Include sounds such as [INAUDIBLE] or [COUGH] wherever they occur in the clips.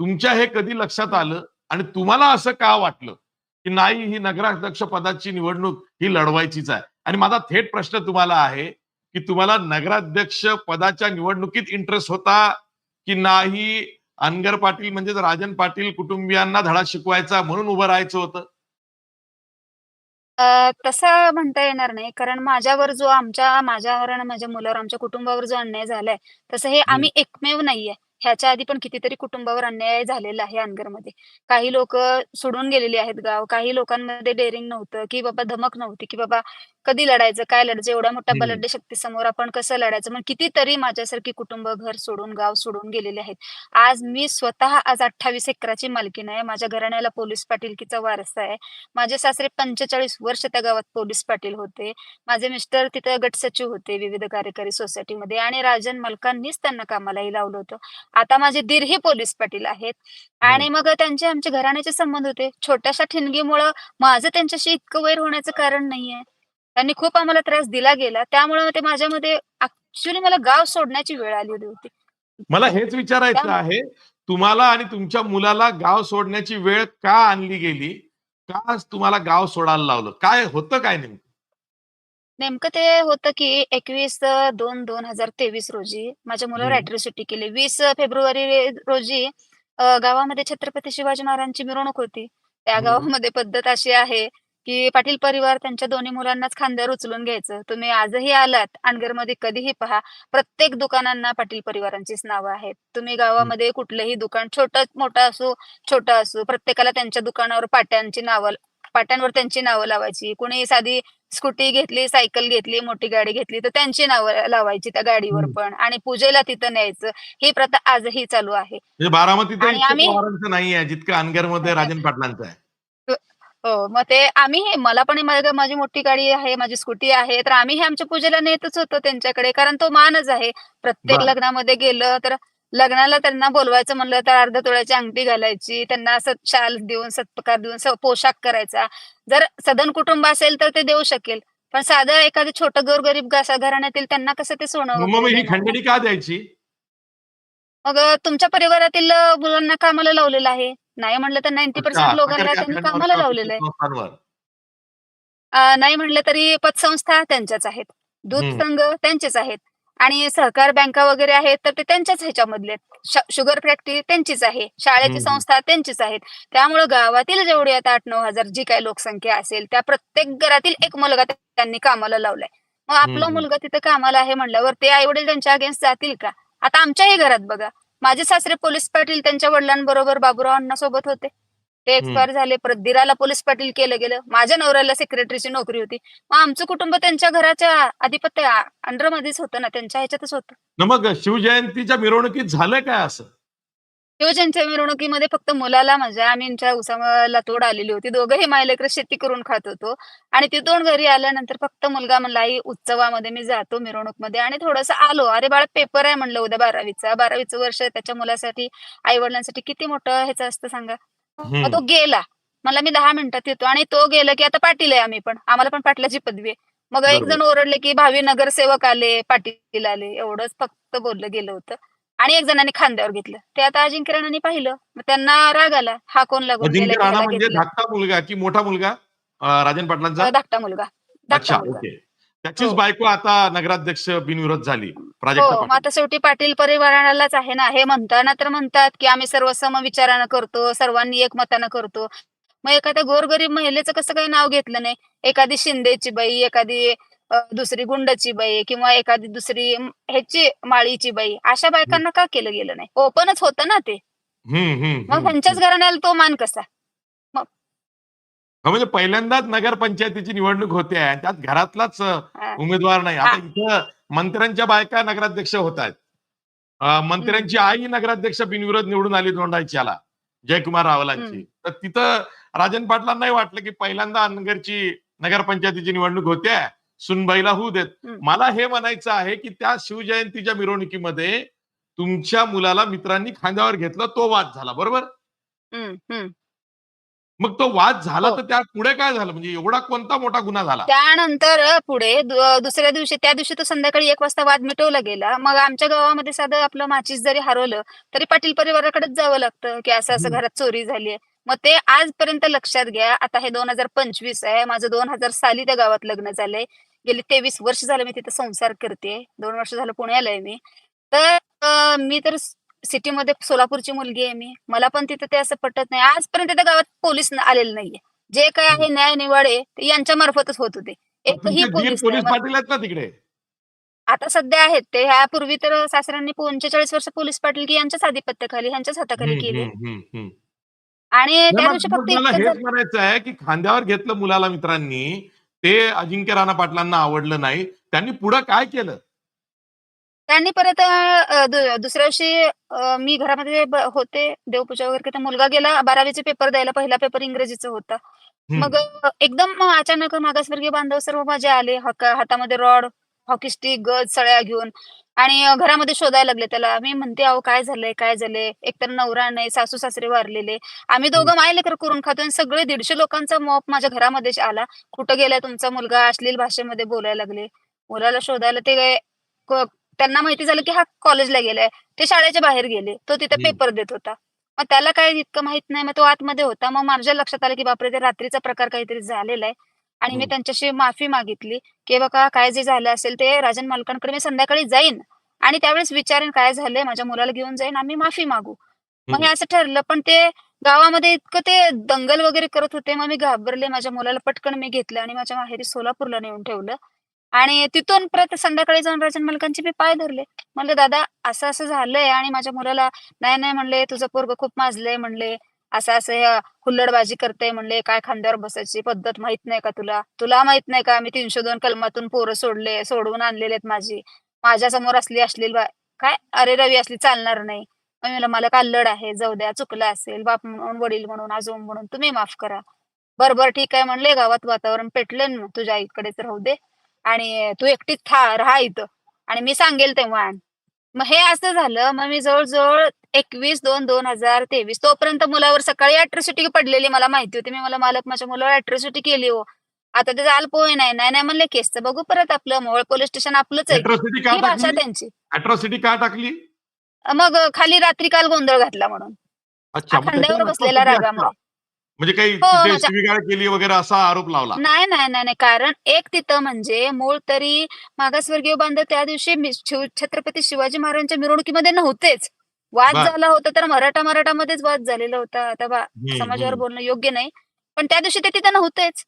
तुमच्या हे कधी लक्षात आलं? आणि तुम्हाला असं का वाटलं? की नाही ही नगराध्यक्ष पदाची निवडणूक ही लढवायचीच आहे. आणि माझा थेट प्रश्न तुम्हाला आहे की तुम्हाला नगराध्यक्ष पदाच्या निवडणुकीत इंटरेस्ट होता की नाही? अनगर पाटील म्हणजेच राजन पाटील कुटुंबियांना धडा शिकवायचा म्हणून उभं राहायचं होतं? तसं म्हणता येणार नाही. कारण माझ्यावर जो आमच्या माझ्यावर आणि माझ्या मुलावर, आमच्या कुटुंबावर जो अन्याय झालाय, तसं हे आम्ही एकमेव नाहीये. ह्याच्या आधी पण कितीतरी कुटुंबावर अन्याय झालेला आहे अनगरमध्ये. काही लोकं सोडून गेलेली आहेत गाव. काही लोकांमध्ये डेअरिंग नव्हतं, की बाबा धमक नव्हती, की बाबा कधी लढायचं, काय लढायचं, एवढ्या मोठ्या हं. बलाढ्य शक्तीसमोर आपण कसं लढायचं. मग कितीतरी माझ्यासारखी कुटुंब घर सोडून, गाव सोडून गेलेले आहेत. आज मी स्वतः आज 28 एकराची मालकीण आहे. माझ्या घराण्याला पोलीस पाटीलकीचा वारसा आहे. माझे सासरे 45 वर्ष त्या गावात पोलीस पाटील होते. माझे मिस्टर तिथं गट सचिव होते विविध कार्यकारी सोसायटीमध्ये आणि राजन मालकांनीच त्यांना कामालाही लावलं होतं. आता माझे दीरही पोलीस पाटील आहेत आणि मग त्यांचे आमचे घराण्याचे संबंध होते. छोट्याशा ठिणगीमुळं माझं त्यांच्याशी इतकं वैर होण्याचं कारण नाहीये. त्यांनी खूप आम्हाला त्रास दिला गेला. त्यामुळं ते माझ्यामध्ये ॲक्चुअली मला गाव सोडण्याची वेळ आलेली होती. मला हेच विचारायचं आहे, तुम्हाला आणि तुमच्या मुलाला गाव सोडण्याची वेळ का आणली गेली? का तुम्हाला गाव सोडायला लावलं? काय होतं काय नेमकं? नेमकं ते होतं की 21 अ, 2/2023 रोजी माझ्या मुलावर हं. अॅट्रॉसिटी केली. 20 फेब्रुवारी रोजी अ, गावामध्ये छत्रपती शिवाजी महाराजांची मिरवणूक होती. त्या हं. गावामध्ये पद्धत अशी आहे, की पाटील परिवार त्यांच्या दोन्ही मुलांनाच खांद्यावर उचलून घ्यायचं. तुम्ही आजही आलात अनगरमध्ये कधीही पहा, प्रत्येक दुकानांना पाटील परिवारांचीच नावं आहेत. तुम्ही गावामध्ये कुठलंही दुकान छोटं मोठं असो, छोटं असो, प्रत्येकाला त्यांच्या दुकानावर पाट्यांची नावं पाट्यांवर त्यांची नावं लावायची. कोणी साधी स्कूटी घेतली, सायकल घेतली, मोठी गाडी घेतली, तर त्यांची नावं लावायची त्या गाडीवर. पण आणि पूजेला तिथं न्यायचं. ही प्रथा आजही चालू आहे. म्हणजे आणि आम्ही नाहीये, जितकं अनगरमध्ये [LAUGHS] राजन पाटलांचं आहे. हो, मग ते आम्ही मला पण माझी माझी मोठी गाडी आहे, माझी स्कूटी आहे, तर आम्ही हे आमच्या पूजेला नेतच होतो त्यांच्याकडे. कारण तो मानच आहे. प्रत्येक. लग्नामध्ये गेलं तर लग्नाला त्यांना बोलवायचं म्हणलं तर अर्ध्या तोळ्याची अंगठी घालायची, त्यांना शाल देऊन, सत्कार देऊन पोशाख करायचा. जर सधन कुटुंब असेल तर ते देऊ शकेल. पण साधं एखादं छोटं गोरगरीब घराण्यातील त्यांना कसं ते सोनं ही? खंडणी का द्यायची? मग तुमच्या परिवारातील मुलांना कामाला लावलेलं आहे. नाही म्हणलं तर 90% साखर लोकांना त्यांनी कामाला लावलेलं आहे. नाही म्हणलं तरी पतसंस्था त्यांच्याच आहेत. दूध. संघ त्यांचेच आहेत आणि सहकार बँका वगैरे आहेत, तर ते त्यांच्याच ह्याच्यामधले शुगर फॅक्टरी त्यांचीच आहे. शाळेची. संस्था त्यांचीच आहेत. त्यामुळं गावातील जेवढे आता 8-9,000 जी काही लोकसंख्या असेल, त्या प्रत्येक घरातील एक मुलगा त्यांनी कामाला लावलाय. मग आपला. मुलगा तिथं कामाला आहे म्हणल्यावर ते आई-वडील त्यांच्या अगेन्स्ट जातील का? आता आमच्याही घरात बघा, माझे सासरे पोलीस पाटील त्यांच्या वडिलांबरोबर बाबूराव अण्णांसोबत होते. ते. एक्सपायर झाले. परत दीराला पोलीस पाटील केलं गेलं. माझ्या नवऱ्याला सेक्रेटरीची नोकरी होती. मग आमचं कुटुंब त्यांच्या घराच्या आधिपत्य अंडरमध्येच होतं ना, त्यांच्या ह्याच्यातच होतं. न मग शिवजयंतीच्या मिरवणुकीत झालं काय असं? शिवजयंतीच्या मिरवणुकीमध्ये फक्त मुलाला माझ्या आम्ही आमच्या उसाला तोड आलेली होती. दोघंही मायलेकरं शेती करून खात होतो आणि तिथून घरी आल्यानंतर फक्त मुलगा म्हणला, "आई उत्सवामध्ये मी जातो मिरवणूकमध्ये" आणि थोडंसं आलो. "अरे बाळा पेपर आहे" म्हणलं उद्या 12वीचा. 12वीचं वर्ष त्याच्या मुलासाठी, आई-वडिलांसाठी किती मोठं ह्याचं असतं सांगा. मग तो. गेला. म्हणला, "मी 10 मिनिटात येतो" आणि तो गेला की आता पाटील आहे आम्ही पण. आम्हाला पण पाटलाची पदवी आहे. मग एक. जण ओरडले की भावी नगरसेवक आले, पाटील आले. एवढंच फक्त बोललं गेलं होतं आणि एक जणांनी खांद्यावर घेतलं. ते आता अजिंक्य राणांनी पाहिलं. मग त्यांना राग आला. हा कोण लागून गेला म्हणजे. धाकटा मुलगा की मोठा मुलगा राजन पाटलांचा? धाकटा मुलगा. धाकटा मुलगा. त्याचीच हो. बायको आता नगराध्यक्ष बिनविरोध झाली, प्राजक्ता हो, मग पाटील. आता शेवटी पाटील परिवारालाच आहे ना. हे म्हणताना तर म्हणतात की आम्ही सर्व समविचारानं करतो, सर्वांनी एकमतानं करतो. मग एखाद्या गोरगरीब महिलेचं कसं काही नाव घेतलं नाही? एखादी शिंदेची बाई, एखादी अ, दुसरी गुंडची बाई किंवा एखादी दुसरी ह्याची माळीची बाई, अशा. बायकांना का केलं गेलं नाही? ओपनच होतं ना ते. मग ह्यांच्याच हं. घराण्याला तो मान कसा? हो, म्हणजे पहिल्यांदाच नगरपंचायतीची निवडणूक होते आणि त्यात घरातलाच. उमेदवार नाही. आता. इथं मंत्र्यांच्या बायका नगराध्यक्ष होतायत. अ, हं. मंत्र्यांची आई नगराध्यक्ष बिनविरोध निवडून आली दोंडाईच्याला, जयकुमार रावलांची. तर तिथं राजन पाटलांनाही वाटलं की पहिल्यांदा अनगरची नगरपंचायतीची निवडणूक होते, सुनबाईला होऊ देत. मला हे म्हणायचं आहे की त्या शिवजयंतीच्या मिरवणुकीमध्ये तुमच्या मुलाला मित्रांनी खांद्यावर घेतलं, तो वाद झाला, बरोबर? मग तो वाद झाला हो. तर त्या पुढे काय झालं? म्हणजे एवढा कोणता मोठा गुन्हा झाला? त्यानंतर पुढे दुसऱ्या दिवशी त्या दिवशी तो संध्याकाळी एक वाजता वाद मिटवला गेला. मग आमच्या गावामध्ये साधं आपलं माचीस जरी हरवलं तरी पाटील परिवाराकडेच जावं लागतं की असं असं. घरात चोरी झाली मग ते आजपर्यंत लक्षात घ्या आता हे दोन हजार पंचवीस आहे. माझं दोन हजार साली त्या गावात लग्न झालंय. गेली तेवीस वर्ष झालं मी तिथे संसार करते दोन वर्ष झालं पुण्याला आहे मी. तर मी तर सिटीमध्ये सोलापूरची मुलगी आहे मी. मला पण तिथे ते असं पटत नाही. आजपर्यंत त्या गावात पोलीस आलेले नाहीये. जे काय आहे न्याय निवाडे ते यांच्या मार्फतच होत होते. एकही पोलीस ना तिकडे? आता सध्या आहेत ते. ह्यापूर्वी तर सासऱ्यांनी पंचेचाळीस वर्ष पोलीस पाटील की यांच्याच आधिपत्याखाली ह्यांच्याच हाताखाली केले. आणि त्या दिवशी फक्त म्हणायचं आहे की खांद्यावर घेतलं मुलाला मित्रांनी ते अजिंक्य राणा पाटलांना आवडलं नाही. त्यांनी पुढे काय केलं? त्यांनी परत दुसऱ्या दिवशी अं, मी घरामध्ये होते देवपूजा वगैरे केली. मुलगा गेला बारावीचे पेपर द्यायला पहिला पेपर इंग्रजीचा होता. मग एकदम अचानक मागासवर्गीय बांधव सर्व माझे आले हातामध्ये रॉड हॉकी स्टिक गज सळ्या घेऊन आणि घरामध्ये शोधायला लागले त्याला. मी म्हणते अहो काय झालंय काय झालंय? एकतर नवरा नाही सासू सासरे वारलेले. आम्ही दोघं मायलेकर करून खातो आणि सगळे दीडशे लोकांचा मॉप माझ्या घरामध्ये आला. कुठं गेलाय तुमचा मुलगा? अश्लील भाषेमध्ये बोलायला लागले. मुलाला शोधायला ते त्यांना माहिती झालं की हा कॉलेजला गेलाय. ते शाळेच्या बाहेर गेले. तो तिथे. पेपर देत होता. मग त्याला काय इतकं माहीत नाही. मग तो आतमध्ये होता. मग माझ्या लक्षात आलं की बापरे ते रात्रीचा प्रकार काहीतरी झालेला आहे. आणि मी. त्यांच्याशी माफी मागितली. की बघा काय जे झालं असेल ते राजन मालकांकडे मी संध्याकाळी जाईन. आणि त्यावेळेस विचारेन काय झालंय माझ्या मुलाला घेऊन जाईन आम्ही माफी मागू. मग हे. असं ठरलं. पण ते गावामध्ये इतकं ते दंगल वगैरे करत होते. मग मी घाबरले. माझ्या मुलाला पटकन मी घेतलं आणि माझ्या माहेरी सोलापूरला नेऊन ठेवलं. आणि तिथून परत संध्याकाळी जाऊन राजन मालकांचे मी पाय धरले. म्हणले दादा असं असं झालंय आणि माझ्या मुलाला नाही नाही म्हणले तुझं पोरग खूप माजलंय म्हणले. असं असं हुल्लडबाजी करते म्हणले. काय खांद्यावर बसायची पद्धत माहीत नाही का तुला? तुला माहीत नाही का? मी तीनशे दोन कलमातून पोरं सोडले सोडवून आणलेले आहेत माझी. माझ्यासमोर असली असलेली काय? अरे रवी असली चालणार नाही. म्हणलं मला काल्लड आहे जाऊ द्या चुकलं असेल. बाप म्हणून वडील म्हणून आजोब म्हणून तुम्ही माफ करा. बरोबर ठीक आहे. म्हणले गावात वातावरण पेटलं ना तुझ्या आईकडेच राहू दे. आणि तू एकटीच था राहा इथं. आणि मी सांगेल तेव्हा आण. मग हे असं झालं मग मी जवळजवळ एकवीस दोन दोन हजार तेवीस तोपर्यंत मुलावर सकाळी अॅट्रॉसिटी पडलेली मला माहिती होती. मी मला मालक माझ्या मुलावर अॅट्रॉसिटी केली हो. आता त्याचा अल्पोय नाही. नाही नाही म्हणले केसचं बघू परत आपलं. मोहोळ पोलीस स्टेशन आपलंच आहे. ही भाषा त्यांची. अॅट्रॉसिटी का टाकली? मग खाली रात्री काल गोंधळ घातला म्हणून. खांद्यावर atrocity रागामुळे. म्हणजे काही हो, माझ्या- शिवीगाळ केली वगैरे असा आरोप लावला? नाही नाही नाही नाही. कारण एक तिथं म्हणजे मूळ तरी मागासवर्गीय बांधव त्या दिवशी छत्रपती शिवाजी महाराजांच्या मिरवणुकीमध्ये नव्हतेच. वाद. झाला होता तर मराठा मराठामध्येच वाद झालेला होता. आता समाजावर. बोलणं योग्य नाही. पण त्या दिवशी ते तिथं नव्हतेच.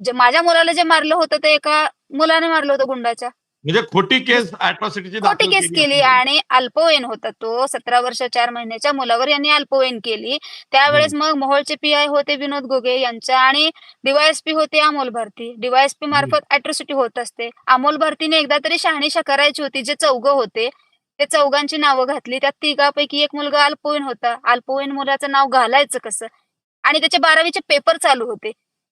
जे माझ्या मुलाला जे मारलं होतं ते एका मुलाने मारलं होतं गुंडाच्या. म्हणजे खोटी केस अॅट्रॉसिटीची खोटी केस केली आणि अल्पवयीन होता तो. सतरा वर्ष चार महिन्याच्या मुलावर यांनी अल्पवयीन केली. त्यावेळेस मग मोहोळचे पी आय होते विनोद घोगे यांच्या आणि डीवायएसपी होते अमोल भारती. डीवायएसपी मार्फत अॅट्रॉसिटी होत असते. अमोल भारतीने एकदा तरी शहानिशा करायची होती. जे चौघ होते ते चौघांची नावं घातली. त्यात तिघापैकी एक मुलगा अल्पवयीन होता. अल्पवयीन मुलाचं नाव घालायचं कसं? आणि त्याचे बारावीचे पेपर चालू होते.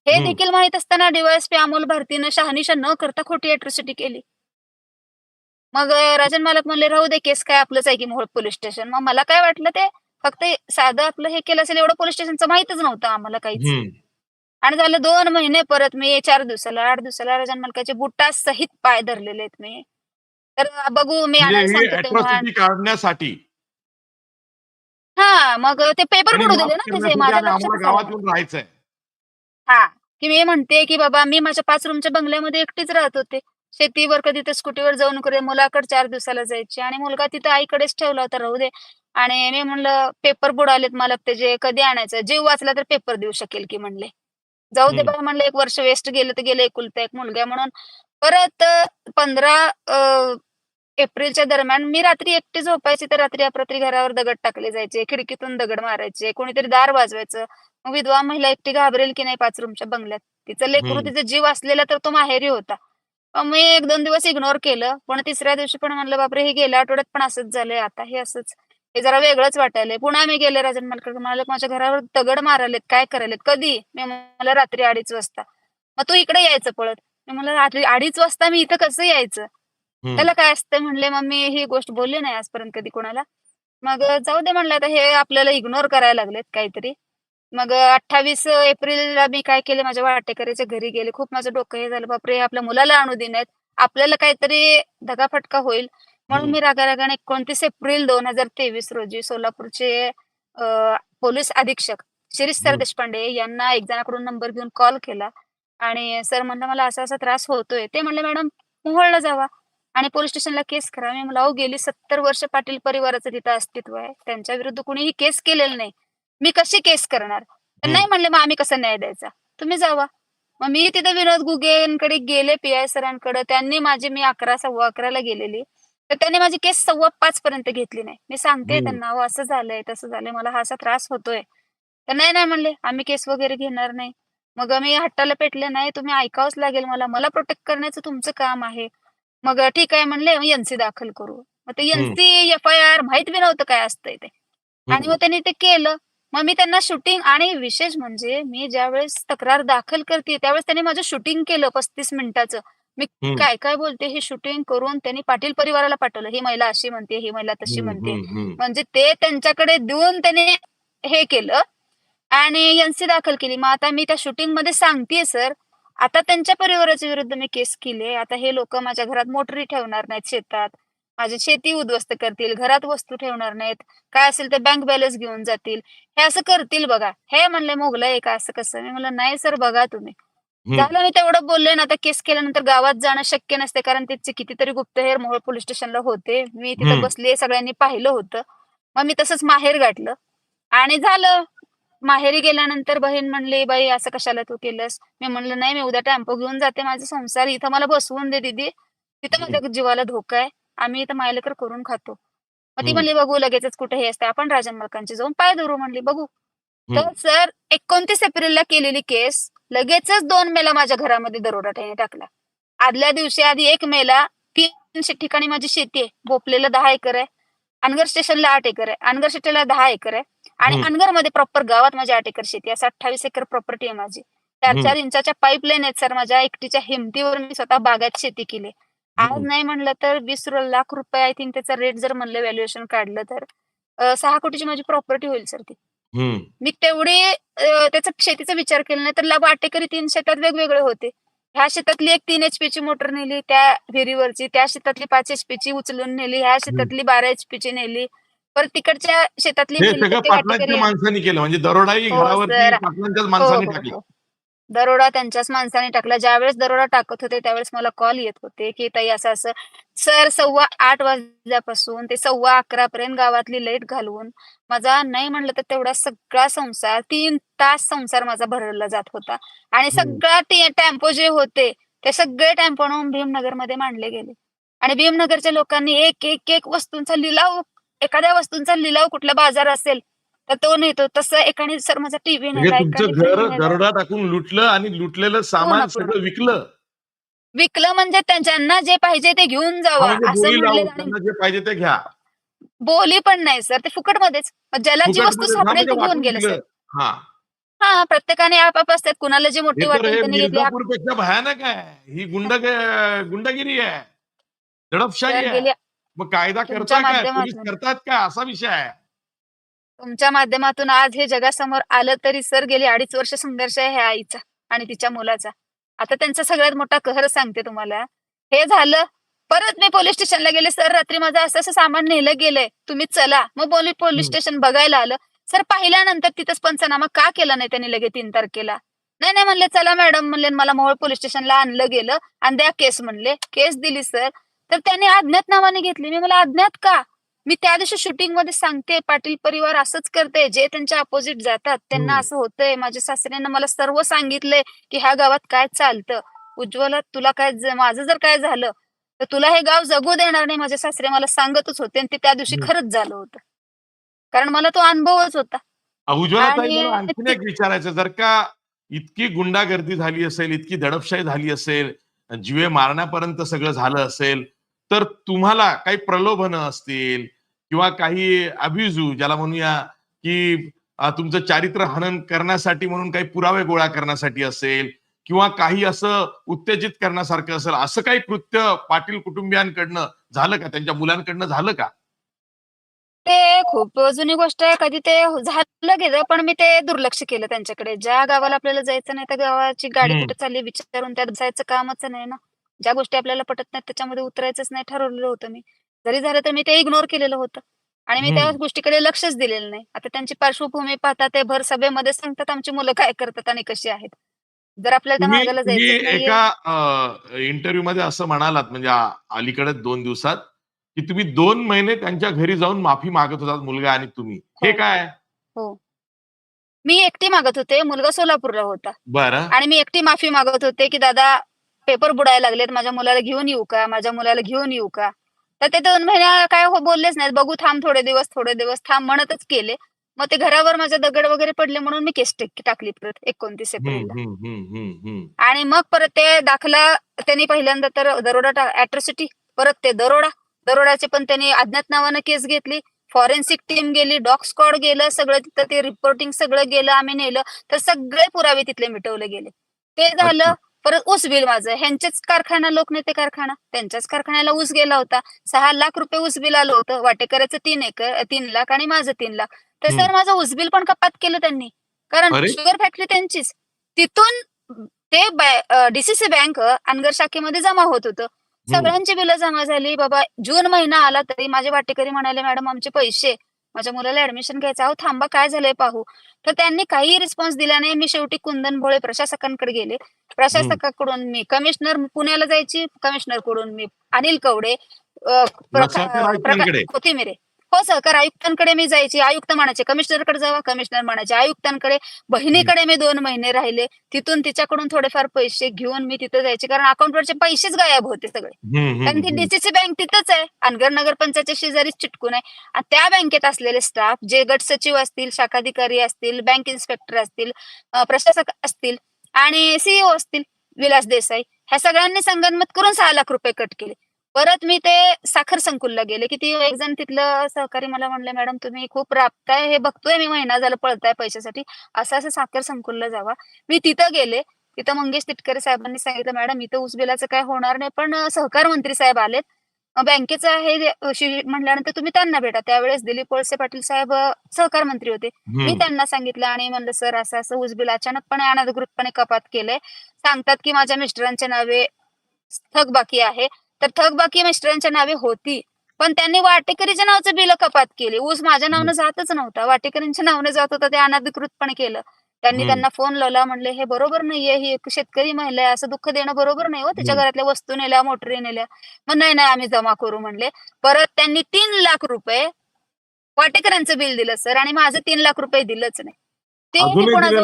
हे. देखील माहीत असताना डीवायएसपी अमोल भारतीनं शहानिशा न करता खोटी अॅट्रॉसिटी केली. मग राजन मालक म्हणले राहू दे केस काय आपलंच आहे की मोहोळ पोलीस स्टेशन. मग मला काय वाटलं ते फक्त साधं आपलं हे केलं असेल एवढं पोलीस स्टेशनचं माहितच नव्हतं आम्हाला काहीच. आणि झालं दोन महिने परत मी चार दिवसाला आठ दिवसाला राजन मालकाचे बुटा सहित पाय धरलेले आहेत मी. तर बघू मी म्हणजे काढण्यासाठी. हा मग ते पेपर पडू दिले ना करण्यासाठी त्याचे माझ्या लक्षात हा की मी म्हणते की बाबा मी माझ्या पाच रूमच्या बंगल्यामध्ये एकटीच राहत होते. शेतीवर कधी तर स्कूटीवर जाऊन करे मुलाकडे चार दिवसाला जायची. आणि मुलगा तिथं आईकडेच ठेवला होता राहू दे. आणि मी म्हणलं पेपर बुडालेत मला त्याचे कधी आणायचं? जीव वाचला तर पेपर देऊ शकेल की? म्हणले. जाऊ दे. बाबा म्हणलं एक वर्ष वेस्ट गेलं तर गेलं एकुलता एक मुलगा म्हणून. परत पंधरा एप्रिलच्या दरम्यान मी रात्री एकटी झोपायची तर रात्री अपरात्री घरावर दगड टाकले जायचे खिडकीतून दगड मारायचे कोणीतरी दार वाजवायचं. विधवा महिला एकटी घाबरेल की नाही पाच रूमच्या बंगल्यात? तिचं लेकरू. तिचा जीव असलेला तर तो माहेरी होता. मी एक दोन दिवस इग्नोर केलं. पण तिसऱ्या दिवशी पण म्हणलं बापरे हे गेल्या आठवड्यात पण असंच झालंय. आता हे असंच. हे जरा वेगळंच वाटायलंय. पुन्हा मी गेले राजन मालकर मला माझ्या घरावर दगड मारालेत काय करायलेत? कधी? मी मला रात्री अडीच वाजता. मग तू इकडे यायचं पळत. मी म्हणलं रात्री अडीच वाजता मी इथं कसं यायचं. त्याला काय असतं? म्हणले मग मी ही गोष्ट बोलली नाही आजपर्यंत कधी कोणाला. मग जाऊ दे म्हणलं आता हे आपल्याला इग्नोर करायला लागलेत काहीतरी. मग अठ्ठावीस एप्रिलला मी काय केले? माझ्या वाटेकरीच्या घरी गेले. खूप माझं डोकं हे झालं. बापरे आपल्या मुलाला आणू दे नाहीत आपल्याला काहीतरी धगाफटका होईल. म्हणून. मी रागारागाने एकोणतीस एप्रिल दोन हजार तेवीस रोजी सोलापूरचे पोलीस अधीक्षक शिरीष सर. देशपांडे यांना एक जणाकडून नंबर घेऊन कॉल केला. आणि सर म्हणलं मला असा असा त्रास होतोय. ते म्हणले मॅडम मोहोळला जावा. आणि पोलीस स्टेशनला केस करा. मी अहो गेली सत्तर वर्ष पाटील परिवाराचं तिथं अस्तित्व आहे. त्यांच्या विरुद्ध कुणीही केस केलेलं नाही. मी कशी केस करणार. नाही म्हणले मग आम्ही कसा न्याय द्यायचा? तुम्ही जावा. मग मी तिथे विनोद गुगेंकडे गेले पी आय सरांकडे. त्यांनी माझी मी अकरा सव्वा अकराला गेलेली. तर त्यांनी माझी केस सव्वा पाच पर्यंत घेतली नाही. मी सांगते. त्यांना असं झालंय तसं झालंय. मला हा असा त्रास होतोय. तर नाही नाही म्हणले आम्ही केस वगैरे घेणार नाही. मग मी हट्टाला पेटले नाही तुम्ही ऐकावंच लागेल मला. मला प्रोटेक्ट करण्याचं तुमचं काम आहे. मग ठीक आहे म्हणले एनसी दाखल करू. मग ते. एनसी एफ आय आर माहीत बी नव्हतं काय असतंय ते. आणि मग त्यांनी ते केलं. मग मी त्यांना शूटिंग आणि विशेष म्हणजे मी ज्यावेळेस तक्रार दाखल करते त्यावेळेस त्यांनी माझं शूटिंग केलं पस्तीस मिनिटाचं. मी. काय काय बोलते हे शूटिंग करून त्यांनी पाटील परिवाराला पाठवलं. ही महिला अशी म्हणते ही महिला तशी म्हणते. म्हणजे ते त्यांच्याकडे देऊन त्याने हे केलं आणि एनसी दाखल केली. मग आता मी त्या शूटिंगमध्ये सांगतेय सर आता त्यांच्या परिवाराच्या विरुद्ध मी केस केली आता हे लोक माझ्या घरात मोटरी ठेवणार नाहीत शेतात. माझी शेती उद्ध्वस्त करतील घरात वस्तू ठेवणार नाहीत काय असेल ते बँक बॅलन्स घेऊन जातील. हे असं करतील बघा. हे म्हणले मोगलाय का असं कसं? मी म्हणलं नाही सर बघा तुम्ही. झालं मी तेवढं बोलले ना आता केस केल्यानंतर गावात जाणं शक्य नसते कारण त्याचे कितीतरी गुप्तहेर मोहोळ पोलीस स्टेशनला होते. मी तिथं. बसले सगळ्यांनी पाहिलं होतं. मग मी तसंच माहेर गाठलं. आणि झालं. माहेरी गेल्यानंतर बहीण म्हणली बाई असं कशाला तू केलंस? मी म्हणलं नाही मी उद्या टेम्पो घेऊन जाते माझा संसार इथं मला बसवून दे दीदी. तिथं माझ्या जीवाला धोका आहे. आम्ही इथं मायलेकर करून खातो. मग ती. म्हणली बघू लगेचच कुठे हे असते आपण राजन मालकांची जाऊन पाय धरू म्हणली बघू. तर. सर एकोणतीस एप्रिलला केलेली केस लगेचच दोन मेला माझ्या घरामध्ये दरोडा ठेवणे टाकला. आदल्या दिवशी आधी एक मेला तीनशे ठिकाणी माझी शेती आहे. बोपलेला दहा एकर आहे. अनगर स्टेशनला आठ एकर आहे. अनगर स्टेशनला दहा एकर आहे. आणि. अनगरमध्ये प्रॉपर गावात माझी आठ एकर शेती आहे. असं अठ्ठावीस एकर प्रॉपर्टी आहे माझी. चार. चार इंचाच्या पाईपलाईन आहेत सर. माझ्या एकटीच्या हिमतीवर मी स्वतः बागात शेती केली आज. नाही म्हणलं तर वीस लाख रुपये आय थिंक त्याचा रेट जर म्हणलं व्हॅल्युएशन काढलं तर सहा कोटीची माझी प्रॉपर्टी होईल सर ती. मी तेवढी त्याचा शेतीचा विचार केला नाही तर वाटेकरी तीन शेतात वेगवेगळे होते. ह्या शेतातली एक तीन एचपी ची मोटर नेली त्या विहिरीवरची त्या शेतातली पाच एचपी ची उचलून नेली ह्या शेतातली बारा एचपी ची नेली परत तिकडच्या शेतातली हे माणसांनी केलं म्हणजे दरोडाही दरोडा त्यांच्याच माणसाने टाकला. ज्यावेळेस दरोडा टाकत होते त्यावेळेस मला कॉल येत होते की ताई असं असं. सर सव्वा आठ वाजल्यापासून ते सव्वा अकरा पर्यंत गावातली लाइट घालवून माझा नाही म्हणलं तर तेवढा सगळा संसार तीन तास संसार माझा भरला जात होता. आणि हम्म. सगळा टेम्पो जे होते ते सगळे टेम्पो भीमनगरमध्ये मांडले गेले. आणि भीमनगरच्या लोकांनी एक एक एक वस्तूंचा लिलाव एखाद्या वस्तूंचा लिलाव कुठला बाजार असेल तर तो नेतो तसं एकाने सर माझा टीव्ही म्हणजे तुमचं घर. दरोडा टाकून लुटलं आणि लुटलेलं सामान पूर्ण, पूर्ण. सगळं विकलं. विकलं म्हणजे त्यांना जे पाहिजे ते घेऊन जावं म्हणजे असं बोली म्हणले लावून आणि त्यांना जे पाहिजे ते घ्या. बोली पण नाही सर ते फुकटमध्येच. मग ज्याला जी वस्तू फुकटमध्ये- हा, सापडेल म्हणजे ती घेऊन वाटून गेलं सर. दिलं. हा. हा प्रत्येकाने आपाप असतात कुणाला जी हे मोठी तर वाटेल हे त्यांनी घेतली. मिर्झापूरपेक्षा भयानक आहे. ही गुंड गुंडगिरी आहे. दडपशाही सर, आहे. गेली मग कायदा तुमच्या करताय काय? पोलीस माध्यमातून. करतात काय? असा विषय आहे. तुमच्या माध्यमातून आज हे जगासमोर आलं तरी सर गेली अडीच वर्ष संघर्ष आहे ह्या आईचा आणि तिच्या मुलाचा. आता त्यांचा सगळ्यात मोठा कहर सांगते तुम्हाला. हे झालं परत मी पोलीस स्टेशनला गेले. सर रात्री माझं असं असं सामान नेलं गेलंय. तुम्ही चला. मग बोली पोलीस. स्टेशन बघायला आलं. सर पाहिल्यानंतर तिथंच पंचनामा का केला नाही त्यांनी लगेच तीन तारखेला? नाही नाही म्हणले चला मॅडम म्हणले मला मोहोळ पोलीस स्टेशनला आणलं गेलं आणि द्या केस म्हणले. केस दिली सर. तर त्यांनी अज्ञात नावाने घेतली. मी मला अज्ञात का? मी त्या दिवशी शूटिंगमध्ये सांगते पाटील परिवार असंच करते जे त्यांच्या अपोजिट जातात त्यांना. असं होतंय. माझ्या सासऱ्यांना मला सर्व सांगितलंय की ह्या गावात काय चालतं. उज्ज्वला तुला काय माझं जर काय झालं तर तुला हे गाव जगू देणार नाही. माझे सासरे मला सांगतच होते आणि ते त्या दिवशी. खरंच झालं होतं. कारण मला तो अनुभवच होता. आणखीन एक विचारायचं जर का इतकी गुंडागर्दी झाली असेल इतकी दडपशाही झाली असेल जीवे मारण्यापर्यंत सगळं झालं असेल तर तुम्हाला काही प्रलोभन असतील किंवा काही अभिजू ज्याला म्हणूया की तुमचं चारित्र्य हनन करण्यासाठी म्हणून काही पुरावे गोळा करण्यासाठी असेल किंवा काही असं उत्तेजित करण्यासारखं असेल असं काही कृत्य पाटील कुटुंबियांकडनं झालं का त्यांच्या मुलांकडनं झालं का ते खूप जुनी गोष्ट आहे. कधी ते झालं गेलं, पण मी ते दुर्लक्ष केलं त्यांच्याकडे. ज्या गावाला आपल्याला जायचं नाही, त्या गावाची गाडी. कुठे चालली विचारून त्यात बसायचं कामच नाही ना. ज्या गोष्टी आपल्याला पटत नाहीत त्याच्यामध्ये उतरायचंच नाही ठरवलेलं होतं मी. जरी झालं तर मी ते इग्नोर केलेलं होतं आणि मी त्या. गोष्टीकडे लक्षच दिलेलं नाही. आता त्यांची पार्श्वभूमी पाहता ते भर सभेमध्ये सांगतात आमची मुलं काय करतात आणि कशी आहेत. जर आपल्याला त्या मार्गाला नाहीये एका अ, इंटरव्ह्यूमध्ये असं म्हणालात म्हणजे अ, अलीकडेच 2 दिवसात, की तुम्ही 2 महिने त्यांच्या घरी जाऊन माफी मागत होतात मुलगा आणि तुम्ही. हे हो. काय? हो. मी एकटी मागत होते. मुलगा सोलापूरला होता बरं. आणि मी एकटी माफी मागत होते, की "दादा पेपर बुडायला लागलेत. माझ्या मुलाला घेऊन येऊ का? माझ्या मुलाला घेऊन येऊ का?" तर ते 2 महिने काय हो बोललेच नाहीत. "बघू थांब थोडे दिवस, थोडे दिवस थांब" म्हणतच गेले. मग ते घरावर माझ्या दगड वगैरे पडले म्हणून मी केस टेक टाकली परत 29 एप्रिलला. हं, हं. आणि मग परत ते दाखला त्यांनी पहिल्यांदा तर दरोडा अॅट्रॉसिटी, परत ते दरोडा. दरोड्याचे पण त्यांनी अज्ञात नावानं केस घेतली. फॉरेन्सिक टीम गेली, डॉग स्क्वॉड गेलं, सगळं तिथं ते रिपोर्टिंग सगळं गेलं, आम्ही नेलं. तर सगळे पुरावे तिथले मिटवले गेले. ते झालं. परत ऊस बिल माझं. ह्यांचेच कारखाना लोकनेते कारखाना. त्यांच्याच कारखान्याला ऊस गेला होता. ₹6,00,000 ऊस बिल आलं होतं. वाटेकऱ्याचं 3 एकर 3 लाख आणि माझं 3 लाख. तर. सर माझं ऊस बिल पण कपात केलं त्यांनी. कारण! शुगर फॅक्टरी त्यांचीच. तिथून ते डी-सी-सी बँक अनगर शाखेमध्ये जमा होत होतं. सगळ्यांची बिलं जमा झाली. बाबा जून महिना आला तरी माझे वाटेकरी म्हणाले, "मॅडम आमचे पैसे, माझ्या मुलाला ॲडमिशन घ्यायचं." "अहो थांबा काय झालंय पाहू." तर त्यांनी काहीही रिस्पॉन्स दिला नाही. मी शेवटी कुंदन भोळे प्रशासकांकडे गेले. प्रशासकाकडून मी कमिशनर पुण्याला जायची, कमिशनरकडून मी अनिल कवडे, अ, प्रखा सहकार प्रका आयुक्तांकडे? कोथिमिरे हो, सहकार आयुक्तांकडे मी जायची. आयुक्त म्हणायचे, "कमिशनरकडे जावा." कमिशनर म्हणायचे आयुक्तांकडे. बहिणीकडे मी 2 महिने राहिले. तिथून तिच्याकडून थोडेफार पैसे घेऊन मी तिथं जायचे. कारण अकाउंटवरचे पैसेच गायब होते सगळे. कारण ती. डी-सी-सी बँक तिथंच आहे. अनगर नगरपंचायतच्या शेजारीच चिटकून आहे. आणि त्या बँकेत असलेले स्टाफ जे गट सचिव असतील, शाखाधिकारी असतील, बँक इन्स्पेक्टर असतील, प्रशासक असतील आणि सी-ई-ओ असतील विलास देसाई. ह्या सगळ्यांनी संगनमत करून ₹6,00,000 कट केले. परत मी ते साखर संकुलला गेले, की ती एक जण तिथलं सहकारी मला म्हणले, "मॅडम तुम्ही खूप राबताय, हे बघतोय मी महिना झाला पळताय पैशासाठी. असं-असं साखर संकुलला जावा." मी तिथं गेले. तिथं मंगेश तिटकरे साहेबांनी सांगितलं, "मॅडम इथं ऊस बिलाचं काही होणार नाही, पण सहकार मंत्री साहेब आलेत. बँकेचं आहे म्हटल्यानंतर तुम्ही त्यांना भेटा." त्यावेळेस दिलीप वळसे पाटील साहेब सहकार मंत्री होते. मी. त्यांना सांगितलं आणि म्हणलं, "सर असं-असं ऊस बिल अचानकपणे अनधिकृतपणे कपात केलंय. सांगतात की माझ्या मिस्टरांच्या नावे थकबाकी आहे." तर थकबाकी मिस्टरांच्या नावे होती. पण त्यांनी वाटेकरीच्या नावाचं बिलं कपात केली. ऊस माझ्या. नावानं जातच नव्हता. वाटेकऱ्यांच्या नावानं जात होता ते अनधिकृतपणे केलं. त्यांनी. त्यांना फोन लावला. म्हणले, "हे बरोबर नाहीये. ही एक शेतकरी महिला आहे. असं दुःख देणं बरोबर नाही हो. तिच्या हं. घरातल्या वस्तू नेल्या, मोटरी नेल्या." मग "नाही, नाही आम्ही जमा करू" म्हणले. परत त्यांनी ₹3,00,000 वाटेकऱ्यांचं बिल दिलं सर आणि माझं ₹3,00,000 दिलंच नाही. ते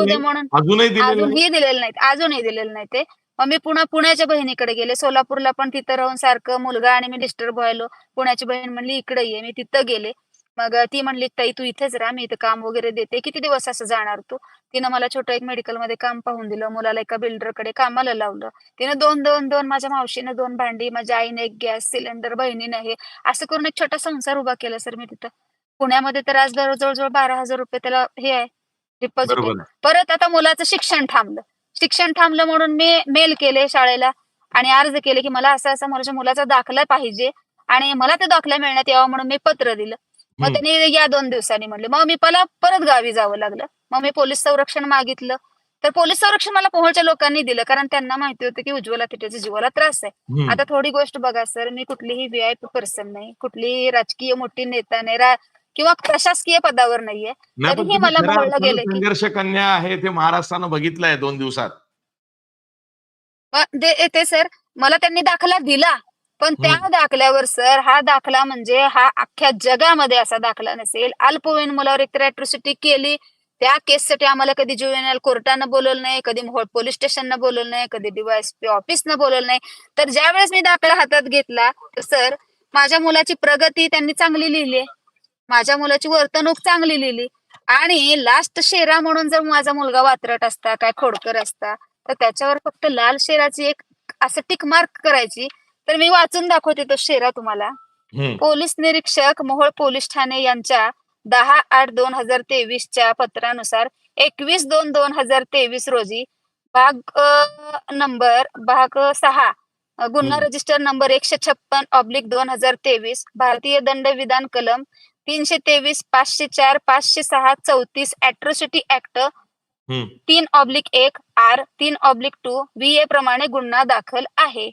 दे नाही? म्हणून अजूनही दिलेलं नाही? अजूनही दिलेलं नाहीत. अजूनही दिलेलं नाही ते. मग मी पुन्हा पुण्याच्या बहिणीकडे गेले. सोलापूरला पण तिथं राहून सारखं मुलगा आणि मी डिस्टर्ब व्हायलो. पुण्याची बहीण म्हणली, "इकडे ये." मी तिथं गेले. मग ती म्हणली, "ताई तू इथेच राहा. मी इथं काम वगैरे देते. किती दिवस असं जाणार तू?" तिनं मला छोटं एक मेडिकलमध्ये काम पाहून दिलं. मुलाला एका बिल्डरकडे कामाला लावलं. तिनं 2, 2, 2 माझ्या मावशीनं 2 भांडी, माझ्या आईने 1 गॅस सिलेंडर, बहिणीनं हे असं करून एक छोटा संसार उभा केला सर मी तिथं. पुण्यामध्ये तर आज जवळ जवळ ₹12,000 त्याला हे आहे, डिपॉझिट. परत आता मुलाचं शिक्षण थांबलं. शिक्षण थांबलं म्हणून मी मेल केले शाळेला आणि अर्ज केले, की मला असा-असा माझ्या मुलाचा दाखला पाहिजे आणि मला ते दाखला मिळण्यात यावा म्हणून मी पत्र दिलं. मग. त्यांनी या 2 दिवसांनी म्हणले. मग मी मला परत गावी जावं लागलं. मग मी पोलीस संरक्षण मागितलं. तर पोलीस संरक्षण मला पोहोळच्या लोकांनी दिलं. कारण त्यांना माहिती होतं, की उज्ज्वला तिटेच्या जीवाला त्रास आहे. आता थोडी गोष्ट बघा सर, मी कुठलीही व्ही-आय-पी पर्सन नाही. कुठलीही राजकीय मोठी नेता नाही. किंवा प्रशासकीय पदावर नाहीये. तरीही मला मोहळलं अर्थानं गेलं, की संघर्ष कन्या आहे ते महाराष्ट्रानं बघितलंय 2 दिवसात. ते सर मला त्यांनी दाखला दिला. पण त्या. दाखल्यावर सर हा दाखला म्हणजे हा अख्ख्या जगामध्ये असा दाखला नसेल. अल्पवयीन मुलावर एकतर अॅट्रॉसिटी केली. त्या केससाठी आम्हाला कधी ज्युव्हेनाइल कोर्टानं बोलवलं नाही, कधी मोहोळ पोलीस स्टेशननं बोलवलं नाही, कधी डी-वाय-एस-पी ऑफिसनं बोलवलं नाही. तर ज्यावेळेस मी दाखला हातात घेतला, तर सर माझ्या मुलाची प्रगती त्यांनी चांगली लिहिली आहे. माझ्या मुलाची वर्तणूक चांगली लिहिली आणि लास्ट शेरा म्हणून जर माझा मुलगा वात्रट असता, काय खोडकर असता, तर त्याच्यावर फक्त लाल शेराची एक असं टिक मार्क करायची. तर मी वाचून दाखवते तो शेरा तुम्हाला. पोलीस निरीक्षक मोहोळ पोलीस ठाणे यांच्या 10/8/2023 च्या पत्रानुसार 21/2/2023 रोजी भाग नंबर भाग 6 अ, गुन्हा. रजिस्टर नंबर 156/2023 भारतीय दंड विधान कलम तीनशे तेवीस पाचशे चार पाचशे सहा चौतीस अॅट्रॉसिटी ऍक्ट. तीन ऑब्लिक एक आर तीन ऑब्लिक टू बी ए प्रमाणे गुन्हा दाखल आहे